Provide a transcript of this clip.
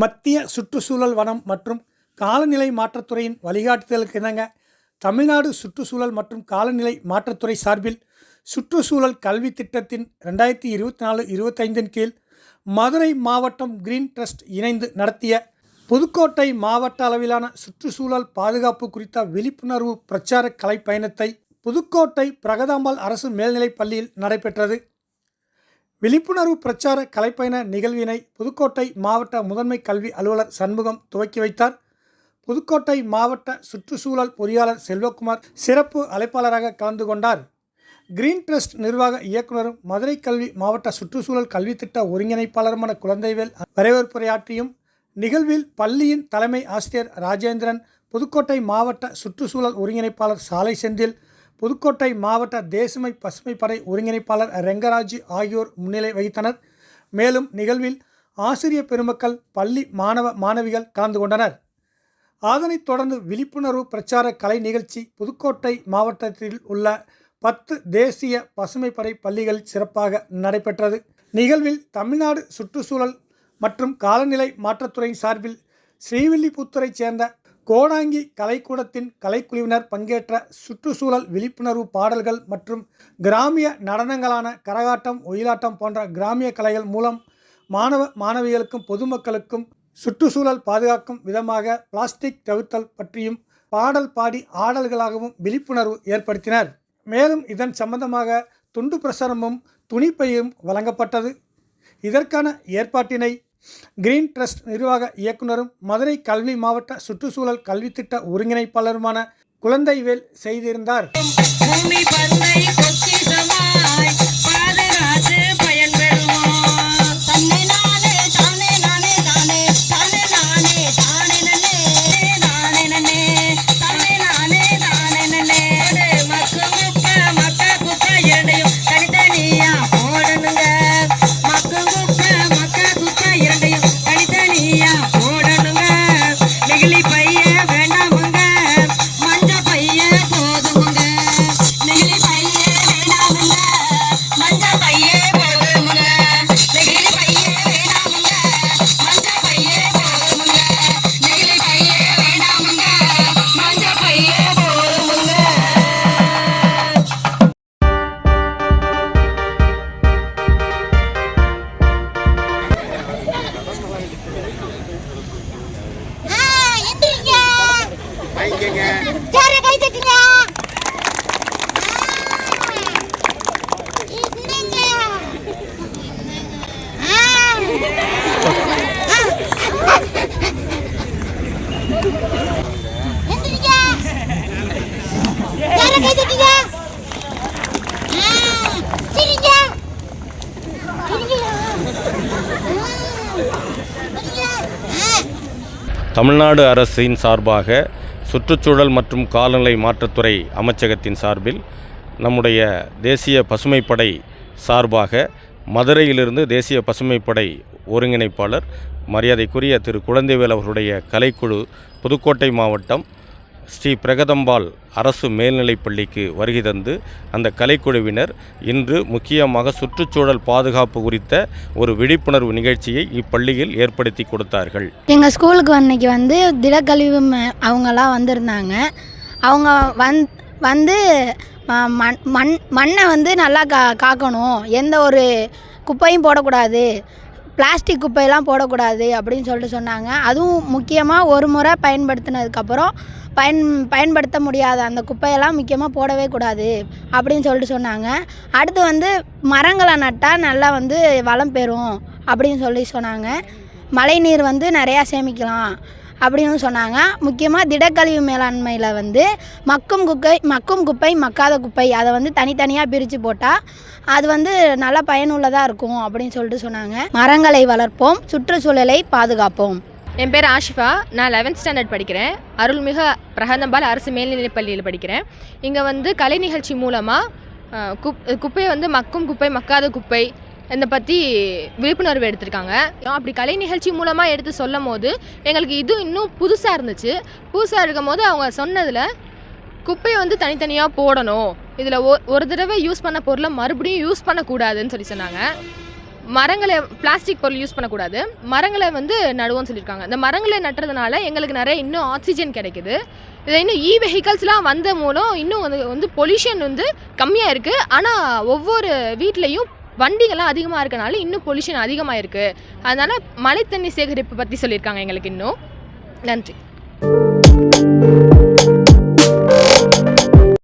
மத்திய சுற்றுச்சூழல் வனம் மற்றும் காலநிலை மாற்றத்துறையின் வழிகாட்டுதலுக்கு இணங்க தமிழ்நாடு சுற்றுச்சூழல் மற்றும் காலநிலை மாற்றத்துறை சார்பில் சுற்றுச்சூழல் கல்வி திட்டத்தின் ரெண்டாயிரத்தி இருபத்தி நாலு இருபத்தைந்தின் கீழ் மதுரை மாவட்டம் கிரீன் ட்ரஸ்ட் இணைந்து நடத்திய புதுக்கோட்டை மாவட்ட அளவிலான சுற்றுச்சூழல் பாதுகாப்பு குறித்த விழிப்புணர்வு பிரச்சார கலை பயணத்தை புதுக்கோட்டை பிரகதாம்பாள் அரசு மேல்நிலைப் பள்ளியில் நடைபெற்றது. விழிப்புணர்வு பிரச்சார கலைப்பயண நிகழ்வினை புதுக்கோட்டை மாவட்ட முதன்மை கல்வி அலுவலர் சண்முகம் துவக்கி வைத்தார். புதுக்கோட்டை மாவட்ட சுற்றுச்சூழல் பொறியாளர் செல்வகுமார் சிறப்பு அழைப்பாளராக கலந்து கொண்டார். கிரீன் ட்ரஸ்ட் நிர்வாக இயக்குனரும் மதுரை கல்வி மாவட்ட சுற்றுச்சூழல் கல்வித்திட்ட ஒருங்கிணைப்பாளருமான குழந்தைவேல் வரவேற்புரையாற்றியும் நிகழ்வில் பள்ளியின் தலைமை ஆசிரியர் ராஜேந்திரன் புதுக்கோட்டை மாவட்ட சுற்றுச்சூழல் ஒருங்கிணைப்பாளர் சாலை செந்தில் புதுக்கோட்டை மாவட்ட தேசிமை பசுமை படை ஒருங்கிணைப்பாளர் ரெங்கராஜு ஆகியோர் முன்னிலை வகித்தனர். மேலும் நிகழ்வில் ஆசிரிய பெருமக்கள் பள்ளி மாணவ மாணவிகள் கலந்து கொண்டனர். அதனைத் தொடர்ந்து விழிப்புணர்வு பிரச்சார கலை நிகழ்ச்சி புதுக்கோட்டை மாவட்டத்தில் உள்ள பத்து தேசிய பசுமை படை பள்ளிகளில் சிறப்பாக நடைபெற்றது. நிகழ்வில் தமிழ்நாடு சுற்றுச்சூழல் மற்றும் காலநிலை மாற்றத்துறையின் சார்பில் ஸ்ரீவில்லிபுத்தூரைச் சேர்ந்த கோடாங்கி கலைக்கூடத்தின் கலைக்குழுவினர் பங்கேற்ற சுற்றுச்சூழல் விழிப்புணர்வு பாடல்கள் மற்றும் கிராமிய நடனங்களான கரகாட்டம் ஒயிலாட்டம் போன்ற கிராமிய கலைகள் மூலம் மாணவ மாணவிகளுக்கும் பொதுமக்களுக்கும் சுற்றுச்சூழல் பாதுகாக்கும் விதமாக பிளாஸ்டிக் தவிர்த்தல் பற்றியும் பாடல் பாடி ஆடல்களாகவும் விழிப்புணர்வு ஏற்படுத்தினர். மேலும் இதன் சம்பந்தமாக துண்டு பிரசுரமும் துணிப்பையும் வழங்கப்பட்டது. இதற்கான ஏற்பாட்டினை கிரீன் ட்ரஸ்ட் நிர்வாக இயக்குனரும் மதுரை கல்வி மாவட்ட சுற்றுச்சூழல் கல்வித்திட்ட ஒருங்கிணைப்பாளருமான குழந்தைவேல் செய்திருந்தார். தமிழ்நாடு அரசின் சார்பாக சுற்றுச்சூழல் மற்றும் காலநிலை மாற்றத்துறை அமைச்சகத்தின் சார்பில் நம்முடைய தேசிய பசுமைப்படை சார்பாக மதுரையிலிருந்து தேசிய பசுமைப்படை ஒருங்கிணைப்பாளர் மரியாதைக்குரிய திரு. குழந்தைவேல் அவர்களுடைய கலைக்குழு புதுக்கோட்டை மாவட்டம் ஸ்ரீ பிரகதம்பாள் அரசு மேல்நிலைப்பள்ளிக்கு வருகை தந்து அந்த கலைக்குழுவினர் இன்று முக்கியமாக சுற்றுச்சூழல் பாதுகாப்பு குறித்த ஒரு விழிப்புணர்வு நிகழ்ச்சியை இப்பள்ளியில் ஏற்படுத்தி கொடுத்தார்கள். எங்கள் ஸ்கூலுக்கு அன்னைக்கு வந்து திடக்கழிவு ம- அவங்கெல்லாம் வந்திருந்தாங்க. அவங்க வந் வந்து ம- மண் மண் மண்ணை வந்து நல்லா கா காக்கணும். எந்த ஒரு குப்பையும் போடக்கூடாது. பிளாஸ்டிக் குப்பையெல்லாம் போடக்கூடாது அப்படின்னு சொல்லிட்டு சொன்னாங்க. அதுவும் முக்கியமாக ஒரு முறை பயன்படுத்தினதுக்கப்புறம் பயன் பயன்படுத்த முடியாத அந்த குப்பையெல்லாம் முக்கியமாக போடவே கூடாது அப்படின்னு சொல்லிட்டு சொன்னாங்க. அடுத்து வந்து மரங்களை நட்டால் நல்லா வந்து வளம் பெறும் அப்படின்னு சொல்லி சொன்னாங்க. மழைநீர் வந்து நிறையா சேமிக்கலாம். அப்படின்னு சொன்னாங்க. முக்கியமாக திடக்கழிவு மேலாண்மையில் வந்து மக்கும் குப்பை மக்கும் குப்பை மக்காத குப்பை அதை வந்து தனித்தனியாக பிரித்து போட்டால் அது வந்து நல்ல பயனுள்ளதாக இருக்கும் அப்படின்னு சொல்லிட்டு சொன்னாங்க. மரங்களை வளர்ப்போம் சுற்றுச்சூழலை பாதுகாப்போம். என் பேர் ஆஷிஃபா. நான் லெவன்த் ஸ்டாண்டர்ட் படிக்கிறேன். அருள்மிகு பிரகதம்பால் அரசு மேல்நிலைப் பள்ளியில் படிக்கிறேன். இங்கே வந்து கலை நிகழ்ச்சி மூலமாக குப் குப்பையை வந்து மக்கும் குப்பை மக்காத குப்பை இதை பற்றி விழிப்புணர்வு எடுத்திருக்காங்க. அப்படி கலை நிகழ்ச்சி மூலமாக எடுத்து சொல்லும் போது எங்களுக்கு இது இன்னும் புதுசாக இருந்துச்சு. புதுசாக இருக்கும் போது அவங்க சொன்னதில் குப்பையை வந்து தனித்தனியாக போடணும். இதில் ஒரு தடவை யூஸ் பண்ண பொருளை மறுபடியும் யூஸ் பண்ணக்கூடாதுன்னு சொல்லி சொன்னாங்க. மரங்களை பிளாஸ்டிக் பொருள் யூஸ் பண்ணக்கூடாது. மரங்களை வந்து நடுவோம்னு சொல்லியிருக்காங்க. இந்த மரங்களை நட்டுறதுனால எங்களுக்கு நிறைய இன்னும் ஆக்சிஜன் கிடைக்குது. இதில் இன்னும் இ வெஹிக்கல்ஸ்லாம் வந்த மூலம் இன்னும் வந்து வந்து பொல்யூஷன் வந்து கம்மியாக இருக்குது ஆனால் ஒவ்வொரு வீட்லேயும் வண்டிகள்லாம் அதிகமாக இருக்கனால இன்னும் பொல்யூஷன் அதிகமாக இருக்குது அதனால் மழை தண்ணி சேகரிப்பு பற்றி சொல்லியிருக்காங்க எங்களுக்கு இன்னும். நன்றி.